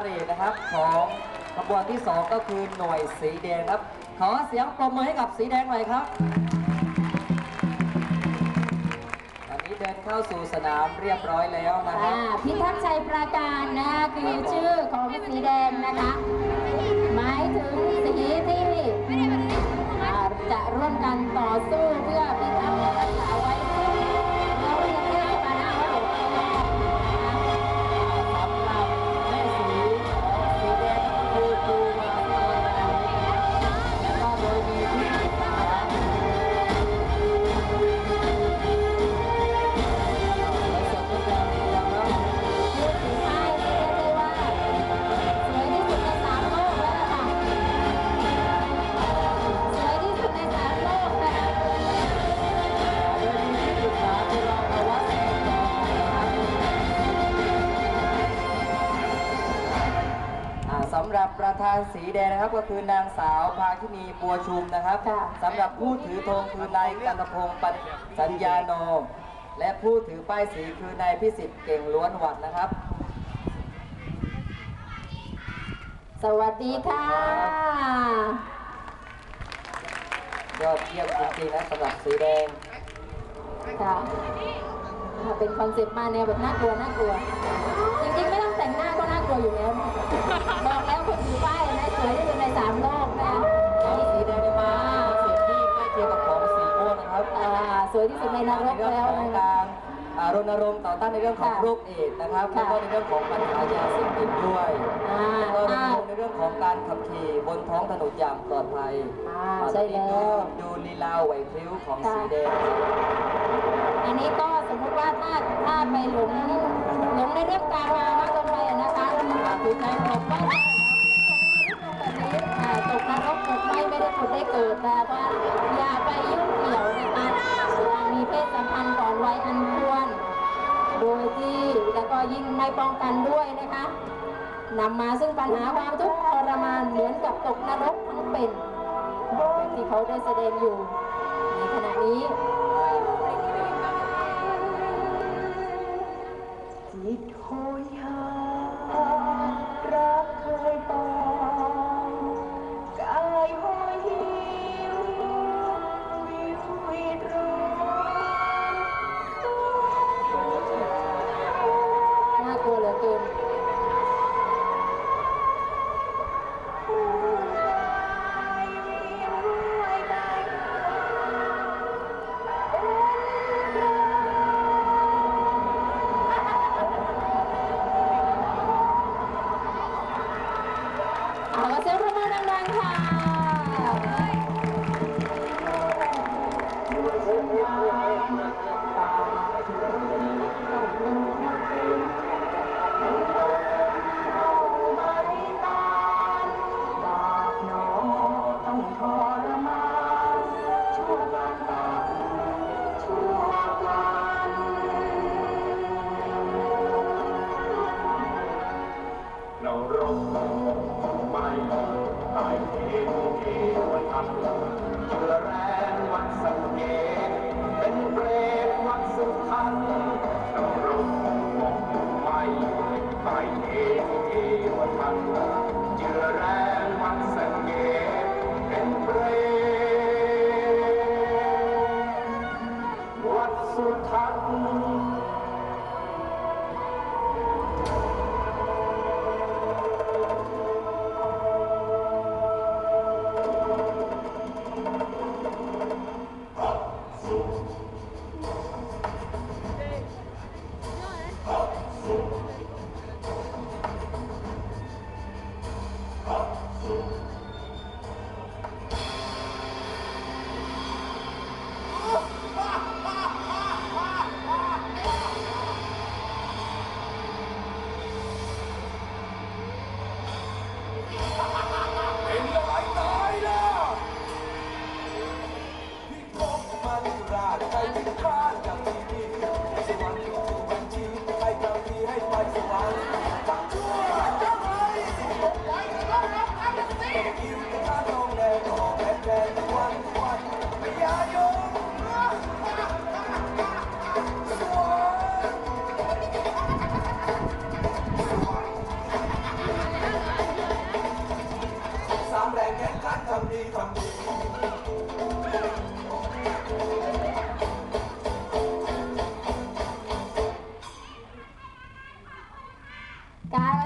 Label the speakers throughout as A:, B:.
A: เรดนะครับของขบวนที่ 2 ก็คือหน่วยสีแดงครับ ขอเสียงปรบมือให้กับสีแดงหน่อยครับตอนนี้เดินเข้าสู่สนามเรียบร้อยแล้วนะครั
B: อ่า
A: บ
B: พิทักษ์ชัยปราการนะคือชื่อของสีแดงนะคะ หมายถึงสีที่อ่าจะร่วมกันต่อสู้เพื่อพิทักษ์และรักษาไว้
A: ประธานสีแดงนะครับก็คือนางสาวภาคินีบัวชุมนะครับ
B: ค่ะ
A: สำหรับผู้ถือธงคือนายกันตพงศ์ปัญสัญญาโนและผู้ถือป้ายสีคือนายพิสิทธิ์เก่งล้วนหวัดนะครับ
B: สวัสดีค่ะ
A: ยอดเยี่ยมจริงๆนะสำหรับสีแดง
B: ค่ะมาเป็นคอนเซ็ปต์มาแนวแบบน่ากลัวน่ากลัว จริงๆไม่ต้องแต่งหน้าก็น่ากลัวอยู่แล้วนะบอกแล้วคน ถือป้ายนะสวยที่สุดในสามโลกนะ
A: ของสีแดงได้มาเสียที่ใกล้เคียงกับของสีม่วงนะครับ
B: อ่าสวยที่สุดในนรก
A: ในเรื่อง
B: แล้ว
A: ของ
B: นะคะ
A: การอ่ารณรงค์ต่อต้านในเรื่องของ
B: ค่ะ
A: โรคเอดส์นะครับ
B: ค่ะ
A: แล้วก็ในเรื่องของปัญหายาเสพติดด้วย
B: อ่า
A: แล้วก็รณรงค์ในเรื่องของการขับขี่บนท้องถนนอย่างปลอดภัย
B: อ่าใช่แล้ว
A: ดูลีลาไหวพริ้วของ
B: ค่ะ
A: สีแดง
B: อันนี้ก็สมมุติว่าถ้าถ้าไปหลงหลงในเรื่องการมามากเกินไปอะนะคะถูกใจตกบ้านแบบนี้อ่าต กนรกตกไม่ไม่ได้ผุดได้เกิดแต่ว่าอย่าไปยุ่งเกี่ยวนการมีเพศสัมพันธ์ก่อนวัยอันควร โดยที่แล้วก็ยิ่งไม่ป้องกันด้วยนะคะนำมาซึ่งปัญหาความทุกข์ทรมานเหมือนกับตกนรกทั้งเป็นแบบที่เขาได้แสดงอยู่ ในขณะนี้
C: วัน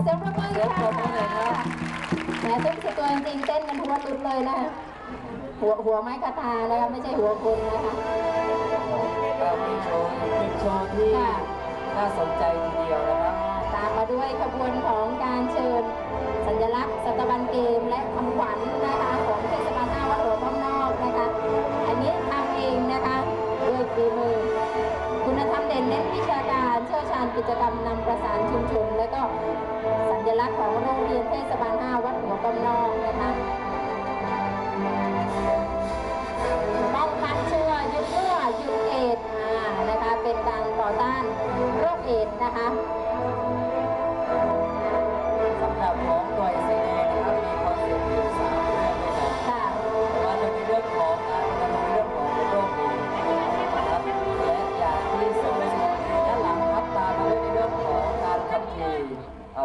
B: เสียงประมือค่ะ
D: แห
B: มตุ้มสุดตัวจริงเต้นกันทั่วตุดเลยนะหัวหัวไม้คาถานะคะไม่ใช่หัวคนนะคะ
A: ก็มีโชว์อีกหนึ่งโชว์ที่น่าสนใจทีเดียวนะครับ
B: ตามมาด้วยขบวนของการเชิญสัญลักษณ์สตบันเกมและคำขวัญนะคะของ กิจกรรมนำประสานชุมชนและก็สัญลักษณ์ของโรงเรียนเทศบาล5วัดหัวกำนองนะคะ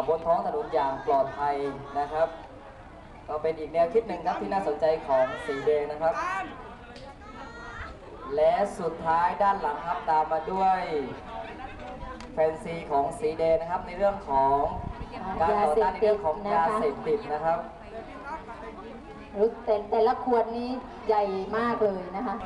A: บนท้องถนนอย่างปลอดภัยนะครับ ก็เป็นอีกแนวคิดหนึ่งครับที่น่าสนใจของสีแดงนะครับ และสุดท้ายด้านหลังครับตามมาด้วยแฟนซีของสีแดงนะครับในเรื่องของการต่อต้านในเรื่องของยาเสพติดนะครับ
B: รู้แต่แต่ละขวดนี้ใหญ่มากเลยนะคะ